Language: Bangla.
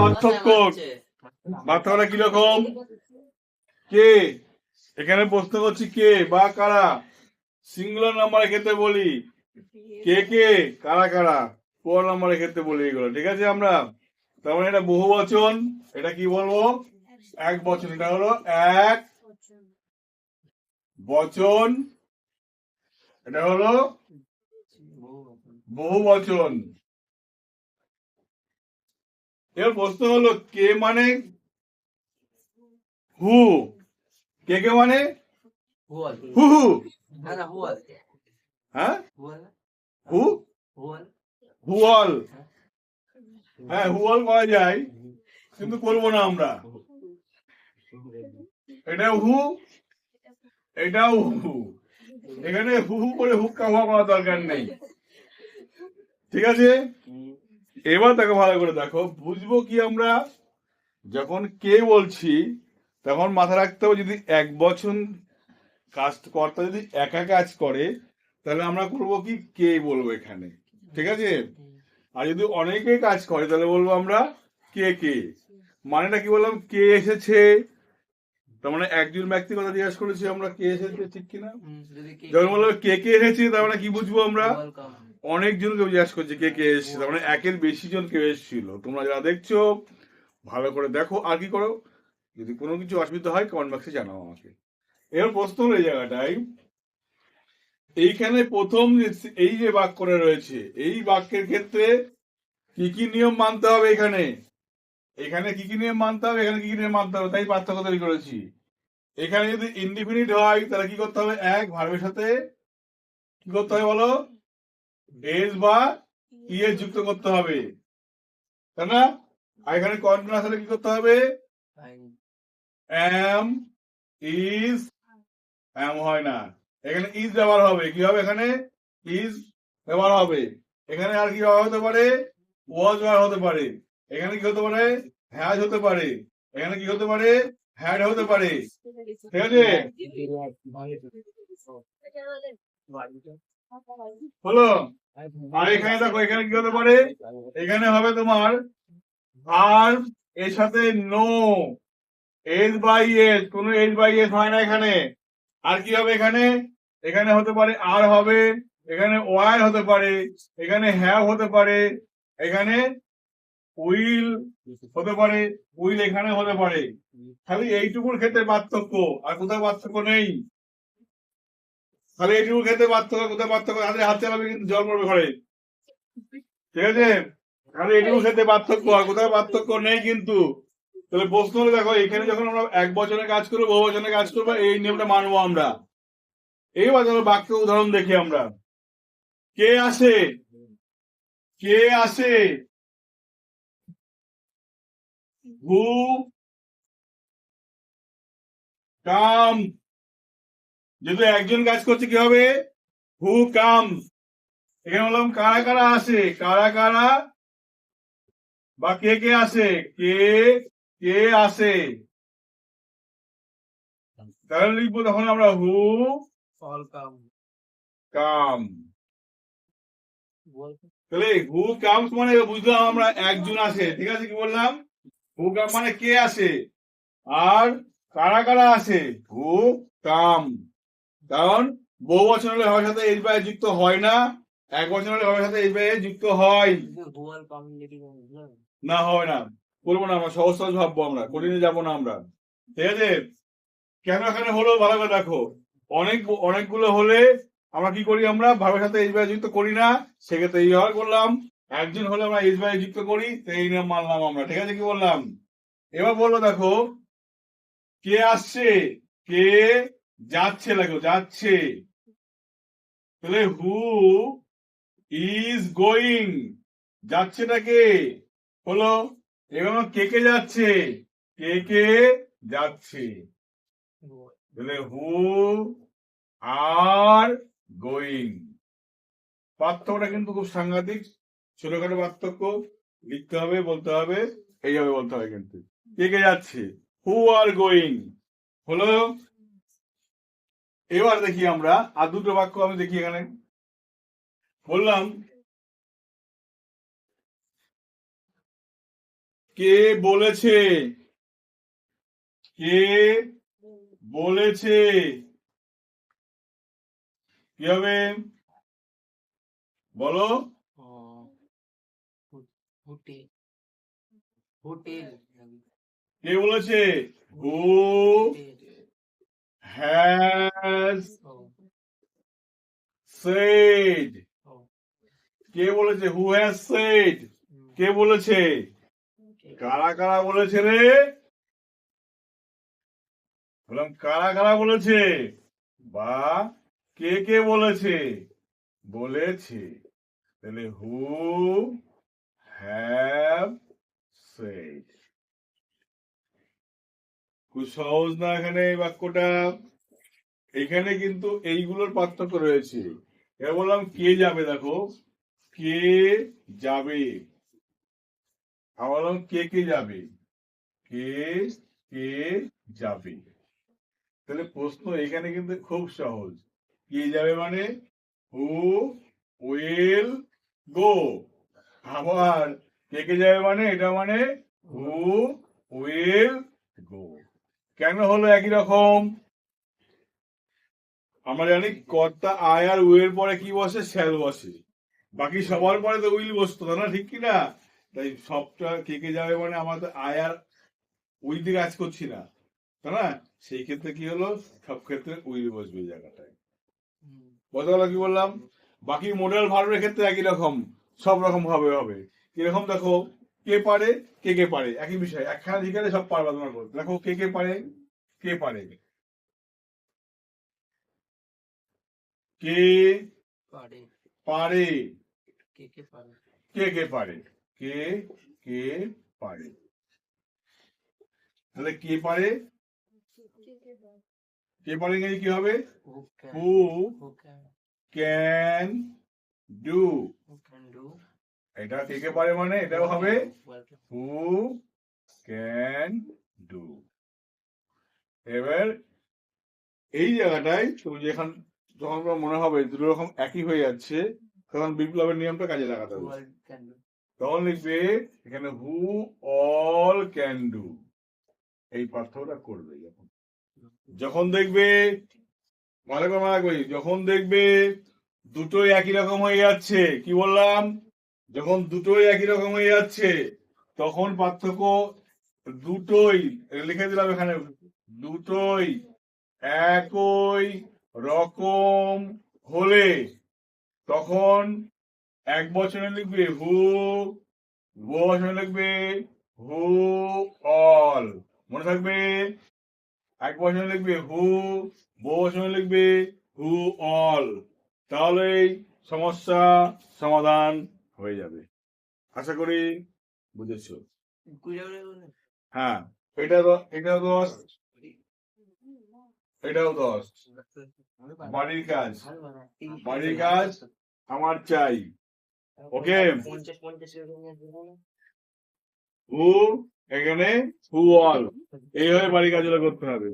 পার্থক্য। কীরকম? কে? এখানে প্রশ্ন করছি কে? বা কারা? সিঙ্গুলার নাম্বারের ক্ষেত্রে বলি। কে কে? কারা কারা? ফোর নাম্বারের ক্ষেত্রে বলি এগুলো ঠিক আছে আমরা? তার মানে এটা বহু বচন এটা কি বলব? এক বচন এটা হলো এক বচন এটা হলো বহু বচন। এর প্রশ্ন হলো কে মানে? হু। কে কে মানে? হু হু হ্যাঁ? হু হুয়াল হুয়াল হ্যাঁ হুয়াল করা যায় কিন্তু করব না আমরা। এটা হু এটাও হু। এখানে হু হু করে হুক্কা হওয়া করার দরকার নেই। ঠিক আছে? এবার দেখো ভালো করে দেখো বুঝব কি আমরা? যখন কে বলছি তখন মাথায় রাখতে হবে যদি এক বছর কাজ কর্তা যদি একা কাজ করে তাহলে আমরা করব কি? কে বলব এখানে? ঠিক আছে? আর যদি অনেকে কাজ করে তাহলে বলব আমরা কে কে? মানেটা কি বললাম? কে এসেছে? তার মানে একজন ব্যক্তি কথা জিজ্ঞাসা করেছি আমরা কে এসেছে ঠিক কিনা? যখন বললাম কে কে এসেছে তার মানে কি বুঝব আমরা? ওয়েলকাম অনেকজনকে জিজ্ঞাসা করছে কে কে এসেছে। মানে একের বেশি জন কেউ এসেছিল। তোমরা যারা দেখছ, ভালো করে দেখো আর কি করো। যদি কোনো কিছু অসুবিধা হয় কমেন্ট বক্সে জানাও আমাকে। এবার প্রশ্ন হলো এই জায়গাটাই এইখানে প্রথম এই যে বাক্যটা রয়েছে, এই বাক্যের ক্ষেত্রে কি কি নিয়ম মানতে হবে এখানে? এখানে কি কি নিয়ম মানতে হবে, এখানে কি কি নিয়ম মানতে হবে, তাই পার্থক্য তৈরি করেছি। এখানে যদি ইনডিফিনিট হয়, তাহলে কি করতে হবে? এক ভার্বের সাথে কি করতে হবে বলো? এস বা ইএস যুক্ত করতে হবে? তাই না? আর এখানে কন্টিনিউয়াস হলে কি করতে হবে? এম ইজ এম হয় না। এখানে ইজ ব্যবহার হবে। কি হবে এখানে? ইজ ব্যবহার হবে। এখানে আর কি ব্যবহার হতে পারে? ওয়াজ ব্যবহার হতে পারে। এখানে কি হতে পারে? হ্যাজ হতে পারে। এখানে কি হতে পারে? হ্যাড হতে পারে। ঠিক আছে? হলো? আর এখানে দেখো, এখানে কি হতে পারে? এখানে হবে তোমার আর এর সাথে নো এস বাই এস কোন এস বাই এস হয় না এখানে। আর কি হবে এখানে? এখানে হতে পারে আর হবে, এখানে ওয়ার হতে পারে, এখানে হ্যাভ হতে পারে, এখানে উইল হতে পারে উইল এখানে হতে পারে। খালি এইটুকুর ক্ষেত্রে পার্থক্য, আর কোথাও পার্থক্য নেই। খালি এইটুকুর ক্ষেত্রে পার্থক্য কোথাও পার্থক্য হাতে হাত চালাবে কিন্তু জল পড়বে ঘরে। ঠিক আছে? এইটুকুর ক্ষেত্রে পার্থক্য কোথাও পার্থক্য নেই কিন্তু। তাহলে প্রশ্ন হলো, দেখো, এখানে যখন আমরা এক কাজ করব, বহু কাজ করব, এই নিয়মটা মানবো আমরা। বাক্য উদাহরণ দেখি আমরা। কে আসে? কে আসে? কাম। যদি একজন কাজ করছে কি হবে? হু কাম। এখানে বললাম কারা কারা আসে কারা কারা? বা কে কে আসে কে কে আসে তাহলে লিখব তখন আমরা হু ওয়েলকাম কাম। তাহলে হু কামস মানে বুঝলাম আমরা একজন আসে ঠিক আছে কি বললাম? হু কাম মানে কে আসে আর কারা কারা আসে হু কাম। কারণ বহু বছর হলে হওয়ার সাথে বাই যুক্ত হয় না, এক বছর হলে হওয়ার সাথে বাই যুক্ত হয়। না হবে না। করব না আমরা, সহজ সহজ ভাববো আমরা, কঠিনে যাব না আমরা। ঠিক আছে? কেন এখানে হলো? ভালো করে দেখো। অনেক, অনেকগুলো হলে আমরা কি করি আমরা? ভাবের সাথে এইচ যুক্ত করি না, সেক্ষেত্রে এই ব্যবহার করলাম। একজন হলে আমরা বাই যুক্ত করি এই নিয়ম মানলাম আমরা। ঠিক আছে, কি বললাম? এবার বলল দেখো, কে আসছে? কে যাচ্ছে লাগো, যাচ্ছে। তাহলে হু ইজ গোয়িং যাচ্ছেটা কে? হলো, এবার কে কে যাচ্ছে? কে কে যাচ্ছে? তাহলে হু আর গোয়িং পার্থক্যটা কিন্তু খুব সাংঘাতিক। ছোটখাটো পার্থক্য লিখতে হবে, বলতে হবে, এইভাবে বলতে হবে কিন্তু। কে কে যাচ্ছে? হু আর গোয়িং হলো এবার দেখি আমরা আর দুটো বাক্য আমি দেখি এখানে। বললাম কে বলেছে? কে বলেছে? কি হবে? বলো। হোটেল হোটেল কে বলেছে? হু হ্যাজ সেড কে বলেছে? হু হ্যাজ সেড কে বলেছে? কারা কারা বলেছে রে? বললাম কারা কারা বলেছে? বা কে কে বলেছে? বলেছে। তাহলে হু হ্যাভ সেড খুব সহজ না এখানে এই বাক্যটা? এখানে কিন্তু এইগুলোর পার্থক্য রয়েছে। এবার বললাম, কে যাবে দেখো? কে যাবে? বললাম, কে কে যাবে? কে কে যাবে? তাহলে প্রশ্ন এখানে কিন্তু খুব সহজ। কে যাবে মানে? Who, will, go. আবার কে কে যাবে মানে? এটা মানে? Who, will, go. কেন হলো একই রকম? আমরা জানি কর্তা আয় আর উইল পরে কি বসে? শ্যাল বসে। বাকি সবার পরে তো উইল বসতো না? ঠিক কি না? তাই সবটা কে কে যাবে মানে আমরা তো আয় আর উইল দিয়ে কাজ করছি না, তাই না? সেই ক্ষেত্রে কি হলো? সব ক্ষেত্রে উইল বসবে জায়গাটায়। বুঝতে পারল কি বললাম? বাকি মডেল ভার্বের ক্ষেত্রে একই রকম, সব রকম ভাবে হবে। কীরকম দেখো? কে পারে? কে কে পারে? একই বিষয়। একখানা যেখানে সব পারবা তোমার দেখো কে কে পারে? কে পারে? কে পারে। পারে? কে কে পারে? কে কে পারে? কে কে পারে? তাহলে কে পারে? কে পারে ইংরেজি কি হবে? হু ক্যান ডু এটা কে কে পারে মানে? এটাও হবে হু ক্যান ডু এবার এই জায়গাটায় তুমি যেখান যখন তোমার মনে হবে দুটো রকম একই হয়ে যাচ্ছে তখন বিপ্লবের নিয়মটা কাজে লাগাতে হবে। তখন লিখবে এখানে হু অল ক্যান ডু এই পার্থক্যটা করবে যখন। যখন দেখবে ভালো করে মনে রাখবে যখন দেখবে দুটোই একই রকম হয়ে যাচ্ছে কি বললাম? যখন দুটোই একই রকম হয়ে যাচ্ছে তখন পার্থক্য দুটোই লিখে দিলাম এখানে দুটোই একই রকম হলে তখন এক বছরে লিখবে হু বহু বছরে লিখবে হু অল। মনে থাকবে? এক বছরে লিখবে হু বহু বছরে লিখবে হু অল। তাহলেই সমস্যা সমাধান হয়ে যাবে। আশা করি বুঝেছ? হ্যাঁ এটা এটাও দশ। এটাও দশ। বাড়ির কাজ। বাড়ির কাজ আমার চাই। ওকে? হু এখানে? হু অল এইভাবে বাড়ির কাজগুলো করতে হবে।